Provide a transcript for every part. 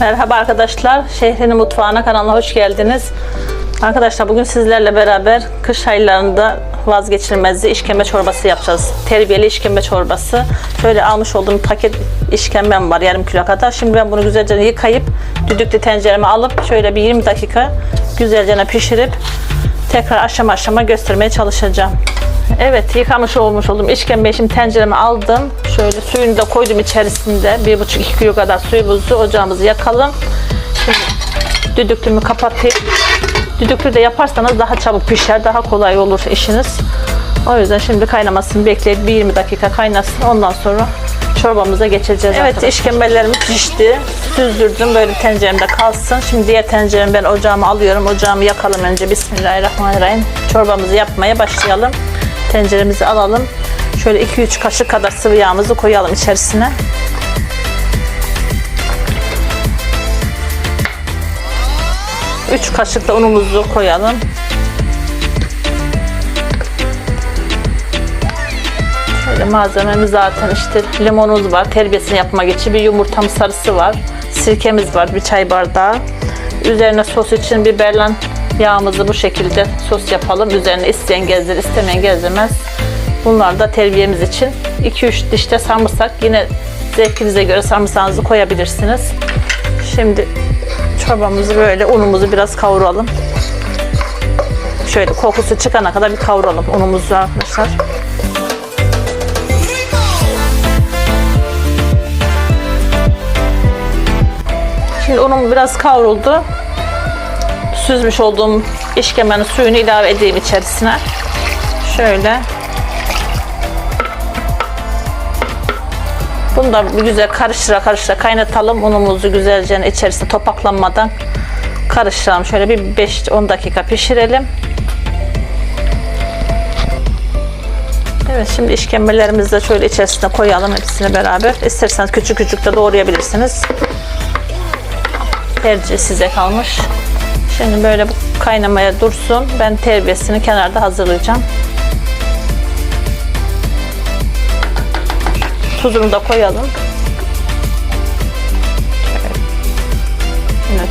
Merhaba arkadaşlar. Şehrin Mutfağına kanalına hoş geldiniz. Arkadaşlar bugün sizlerle beraber kış aylarında vazgeçilmezi işkembe çorbası yapacağız. Terbiyeli işkembe çorbası. Şöyle almış olduğum paket işkembem var yarım kilo kadar. Şimdi ben bunu güzelce yıkayıp düdüklü tencereme alıp şöyle bir 20 dakika güzelce pişirip tekrar aşama aşama göstermeye çalışacağım. Evet yıkamış olmuş oldum. İşkembeyi şimdi tencereme aldım. Şöyle suyunu da koydum içerisinde. 1,5-2 kilo kadar suyumuzu ocağımızı yakalım. Şimdi düdüklümü kapatayım. Düdüklü de yaparsanız daha çabuk pişer, daha kolay olur işiniz. O yüzden şimdi kaynamasını bekleyip bir 20 dakika kaynasın. Ondan sonra çorbamıza geçeceğiz. Evet işkembelerimi pişti. Süzdürdüm böyle tenceremde kalsın. Şimdi diğer tenceremi ben ocağıma alıyorum. Ocağımı yakalım önce. Bismillahirrahmanirrahim. Çorbamızı yapmaya başlayalım. Tenceremizi alalım. Şöyle 2-3 kaşık kadar sıvı yağımızı koyalım içerisine. Üç kaşık da unumuzu koyalım. Şöyle malzememiz zaten işte limonumuz var. Terbiyesini yapmak için bir yumurtam sarısı var. Sirkemiz var bir çay bardağı. Üzerine sos için biberle yağımızı bu şekilde sos yapalım. Üzerine isteyen gezdir, istemeyen gezdirmez. Bunlar da terbiyemiz için. 2-3 dişte sarımsak. Yine zevkinize göre sarımsağınızı koyabilirsiniz. Şimdi çorbamızı böyle unumuzu biraz kavuralım. Şöyle kokusu çıkana kadar bir kavuralım unumuzu arkadaşlar. Şimdi unum biraz kavruldu. Süzmüş olduğum işkembenin suyunu ilave edeyim içerisine. Şöyle. Bunu da güzel karıştıra karıştıra kaynatalım. Unumuzu güzelce içerisinde topaklanmadan karıştıralım. Şöyle bir 5-10 dakika pişirelim. Evet şimdi işkembelerimizi de şöyle içerisine koyalım hepsini beraber. İsterseniz küçük küçük de doğrayabilirsiniz. Tercih size kalmış. Şimdi böyle bu kaynamaya dursun. Ben terbiyesini kenarda hazırlayacağım. Tuzunu da koyalım. Yine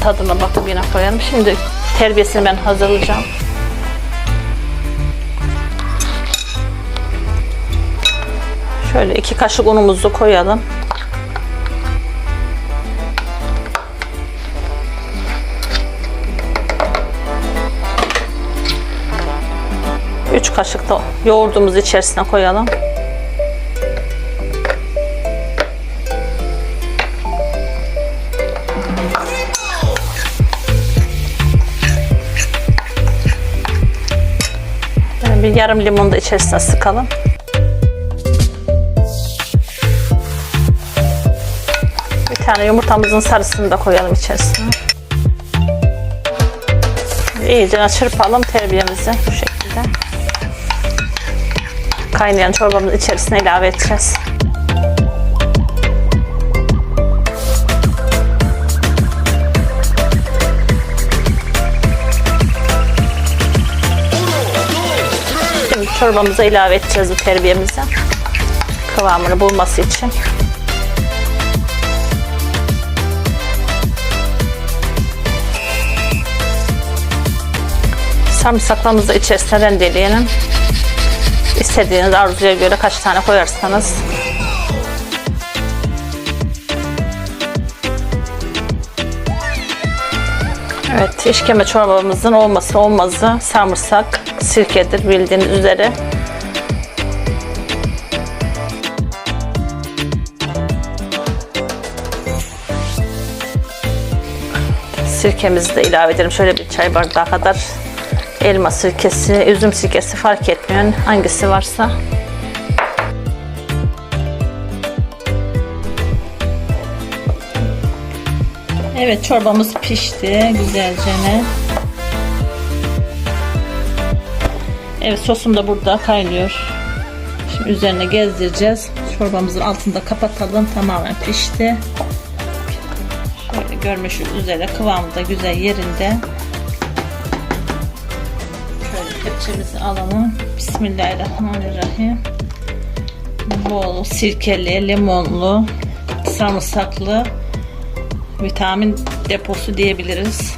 tadına bakıp yine koyalım. Şimdi terbiyesini ben hazırlayacağım. Şöyle iki kaşık unumuzu koyalım. Üç kaşık da yoğurdumuzu içerisine koyalım. Bir yarım limonu da içerisine sıkalım. Bir tane yumurtamızın sarısını da koyalım içerisine. İyice çırpalım terbiyemizi bu şekilde. Kaynayan çorbamızın içerisine ilave edeceğiz. Çorbamıza ilave edeceğiz bu terbiyemizi. Kıvamını bulması için. Sarımsaklarımızı içerisine rendeleyelim. İstediğiniz arzuya göre kaç tane koyarsanız. Evet, işkembe çorbamızın olması olmazı sarımsak, sirkedir bildiğiniz üzere. Sirkemizi de ilave edelim. Şöyle bir çay bardağı kadar elma sirkesi, üzüm sirkesi fark etmiyor. Hangisi varsa. Evet çorbamız pişti güzelce. Evet sosum da burada kaynıyor. Şimdi üzerine gezdireceğiz. Çorbamızın altını da kapatalım. Tamamen pişti. Şöyle görmüş üzere kıvamı da güzel yerinde. Kepçemizi alalım. Bismillahirrahmanirrahim. Bol sirkeli, limonlu, sarımsaklı vitamin deposu diyebiliriz.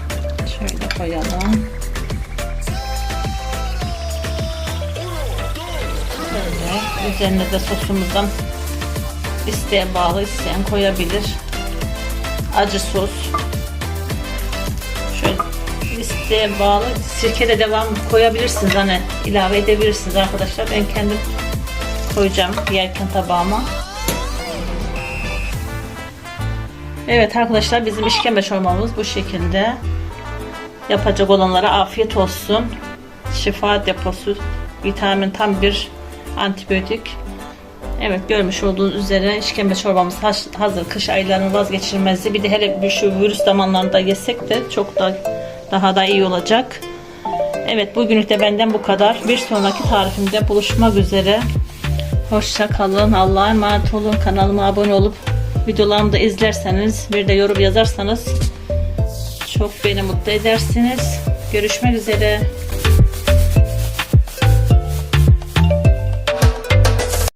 Şöyle koyalım. Böyle üzerine de sosumuzdan isteğe bağlı isteyen koyabilir. Acı sos. İsteğe bağlı sirke de devam koyabilirsiniz hani ilave edebilirsiniz arkadaşlar. Ben kendim koyacağım yerken tabağıma. Evet arkadaşlar bizim işkembe çorbamız bu şekilde. Yapacak olanlara afiyet olsun. Şifa deposu, vitamin tam bir antibiyotik. Evet görmüş olduğunuz üzere işkembe çorbamız hazır. Kış aylarının vazgeçilmezi. Bir de hele bir şu virüs zamanlarında yesek de çok da daha da iyi olacak. Evet bugünlük de benden bu kadar. Bir sonraki tarifimde buluşmak üzere. Hoşça kalın. Allah'a emanet olun. Kanalıma abone olup videolarımı da izlerseniz bir de yorum yazarsanız çok beni mutlu edersiniz. Görüşmek üzere.